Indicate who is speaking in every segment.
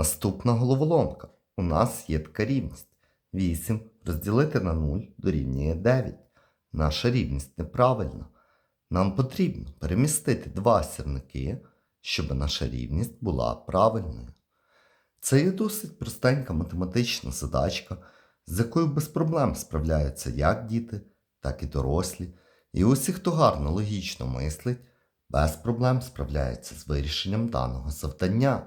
Speaker 1: Наступна головоломка. У нас є така рівність. 8 розділити на 0 дорівнює 9. Наша рівність неправильна. Нам потрібно перемістити два сірники, щоб наша рівність була правильною. Це є досить простенька математична задачка, з якою без проблем справляються як діти, так і дорослі. І усі, хто гарно логічно мислить, без проблем справляється з вирішенням даного завдання.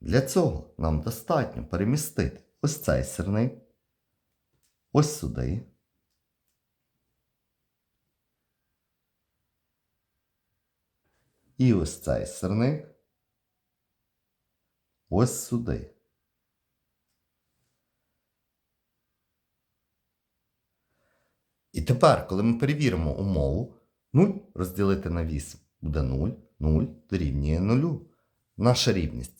Speaker 1: Для цього нам достатньо перемістити ось цей сірник, ось сюди. І ось цей сирник ось сюди. І тепер, коли ми перевіримо умову, 0 розділити на 8 буде 0, 0 дорівнює 0. Наша рівність